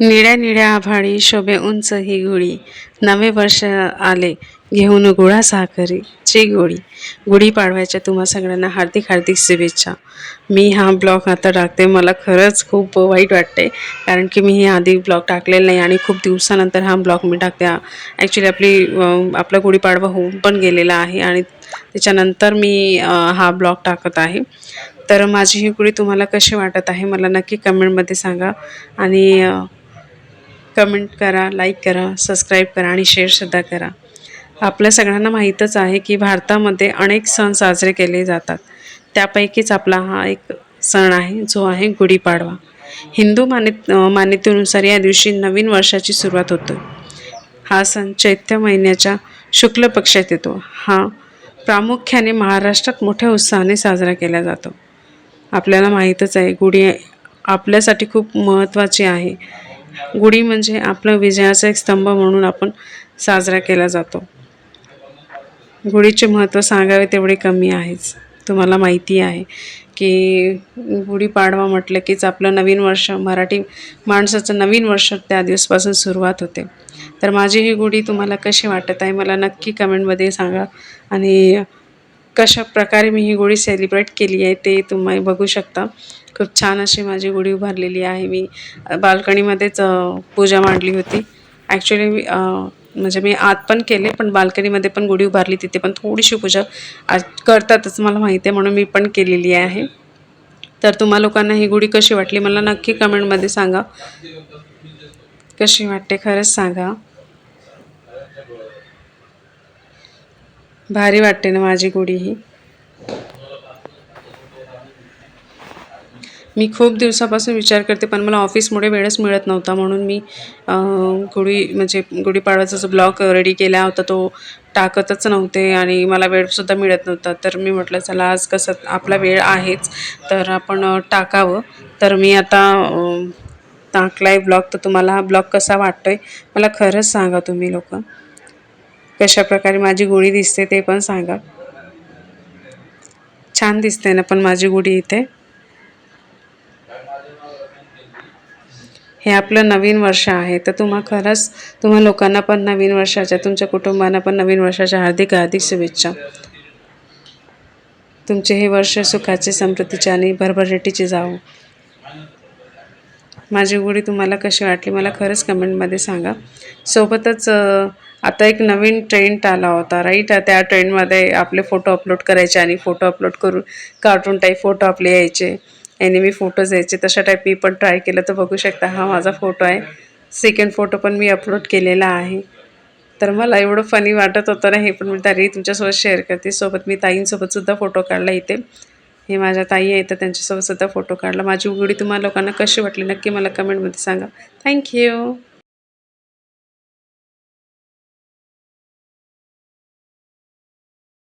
निळ्या निळ्या आभाळी शोभे उंच ही गुळी नवे वर्ष आले घेऊन गुळा साखरी ची गोळी गुढीपाडव्याच्या तुम्हा सगळ्यांना हार्दिक हार्दिक शुभेच्छा. मी हा ब्लॉग आता टाकते मला खरंच खूप वाईट वाटते कारण की मी हे आधी ब्लॉग टाकलेला नाही आणि खूप दिवसानंतर हा ब्लॉग मी टाकते. ॲक्च्युली आपली आपला गुढीपाडवा होऊन पण गेलेला आहे आणि त्याच्यानंतर मी हा ब्लॉग टाकत आहे. तर माझी ही गुढी तुम्हाला कशी वाटत आहे मला नक्की कमेंटमध्ये सांगा. आणि कमेंट करा लाईक करा सबस्क्राईब करा आणि शेअरसुद्धा करा. आपल्या सगळ्यांना माहीतच आहे की भारतामध्ये अनेक सण साजरे केले जातात. त्यापैकीच आपला हा एक सण आहे जो आहे गुढीपाडवा. हिंदू मान्य मान्यतेनुसार या दिवशी नवीन वर्षाची सुरुवात होते. हा सण चैत्य महिन्याच्या शुक्ल पक्षात येतो. हा प्रामुख्याने महाराष्ट्रात मोठ्या उत्साहाने साजरा केला जातो. आपल्याला माहीतच आहे गुढी आपल्यासाठी खूप महत्त्वाची आहे. गुढी म्हणजे आपलं विजयाचा एक स्तंभ म्हणून आपण साजरा केला जातो. गुढीचे महत्त्व सांगावे तेवढे कमी आहेच. तुम्हाला माहिती आहे की गुढीपाडवा म्हटलं कीच आपलं नवीन वर्ष मराठी माणसाचं नवीन वर्ष त्या दिवसपासून सुरुवात होते. तर माझी ही गुढी तुम्हाला कशी वाटत आहे मला नक्की कमेंटमध्ये सांगा आणि कशा प्रकारे मी ही गुढी सेलिब्रेट केली आहे ते तुम्ही बघू शकता. खूप छान अशी माझी गुढी उभारलेली आहे. मी बाल्कनीमध्येच पूजा मांडली होती. ॲक्च्युली मी म्हणजे मी आत पण केले पण बाल्कनीमध्ये पण गुढी उभारली तिथे पण थोडीशी पूजा आज करतातच मला माहिती आहे म्हणून मी पण केलेली आहे. तर तुम्हा लोकांना ही गुढी कशी वाटली मला नक्की कमेंटमध्ये सांगा. कशी वाटते खरंच सांगा. भारी वाटते ना माझी गुढी ही. मी खूप दिवसापासून विचार करते पण मला ऑफिसमुळे वेळच मिळत नव्हता म्हणून मी गुढी म्हणजे गुढीपाडव्याचा जो ब्लॉग रेडी केला होता तो टाकतच नव्हते आणि मला वेळसुद्धा मिळत नव्हता. तर मी म्हटलं चला आज कसं आपला वेळ आहेच तर आपण टाकावं. तर मी आता टाकला आहे ब्लॉग तर तुम्हाला हा ब्लॉग कसा आहे मला खरंच सांगा तुम्ही लोक. कशा प्रकारे माझी गुढी दिसते ते पण सांगा. छान दिसते ना पण माझी गुढी इथे. हे आपलं नवीन वर्ष आहे. तर तुम्हा खरंच तुम्हा लोकांना पण नवीन वर्षाच्या तुमच्या कुटुंबांना पण नवीन वर्षाच्या हार्दिक हार्दिक शुभेच्छा. तुमचे हे वर्ष सुखाचे समृद्धीचे आणि भरभराटीचे जावो. माझी उघडी तुम्हाला कशी वाटली मला खरंच कमेंटमध्ये सांगा. सोबतच आता एक नवीन ट्रेंड आला होता राईट त्या ट्रेंडमध्ये आपले फोटो अपलोड करायचे आणि फोटो अपलोड करून कार्टून टाईप फोटो आपले यायचे. याने मी फोटोज यायचे तशा टाईप मी पण ट्राय केलं तर बघू शकता हा माझा फोटो आहे. सेकंड फोटो पण मी अपलोड केलेला आहे. तर मला एवढं फनी वाटत होतं ना हे पण मी तरी तुमच्यासोबत शेअर करते. सोबत मी ताईंसोबतसुद्धा फोटो काढला इथे. हे माझ्या ताई आहेत तर त्यांच्यासोबतसुद्धा फोटो काढला. माझी उघडी तुम्हाला लोकांना कशी वाटली नक्की मला कमेंटमध्ये सांगा. थँक्यू